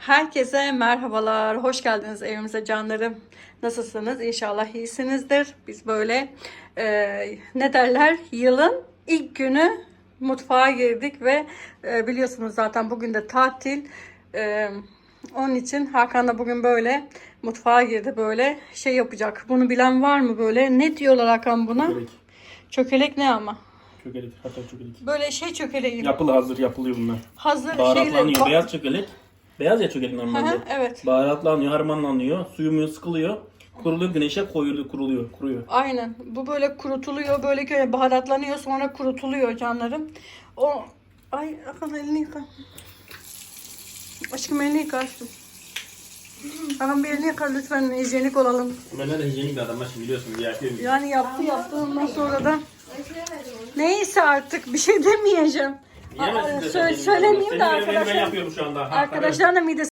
Herkese merhabalar, hoş geldiniz evimize canlarım. Nasılsınız? İnşallah iyisinizdir. Biz böyle e, ne derler yılın ilk günü mutfağa girdik ve e, biliyorsunuz zaten bugün de tatil. E, onun için Hakan da bugün böyle mutfağa girdi böyle şey yapacak. Bunu bilen var mı böyle? Ne diyorlar Hakan buna? Çökelek. Çökelek ne ama? Çökelek. Hatta çökelek. Böyle şey çökeleği. Yapılı hazır yapılıyor bunlar. Hazır Baharatlanıyor. şeyle. Beyaz çökelek. Beyaz ya çökelek Hı normalde. evet. Baharatlanıyor, harmanlanıyor. Suyu muyu sıkılıyor. Kuruluyor güneşe koyuluyor, kuruluyor, kuruyor. Aynen. Bu böyle kurutuluyor, böyle köy baharatlanıyor, sonra kurutuluyor canlarım. O ay Hakan elini yıka. Aşkım elini yıka aşkım. Hakan bir elini yıka lütfen hijyenik olalım. Ben de hijyenik bir adamım şimdi biliyorsun diye yapıyorum. Yani yaptı yaptı ondan sonra da. Neyse artık bir şey demeyeceğim. Aa, Yiyemezsin de sö- sen söylemeyeyim de Senin görevini Ben arkadaşlar. yapıyorum şu anda. Ha, Arkadaşlar da midesi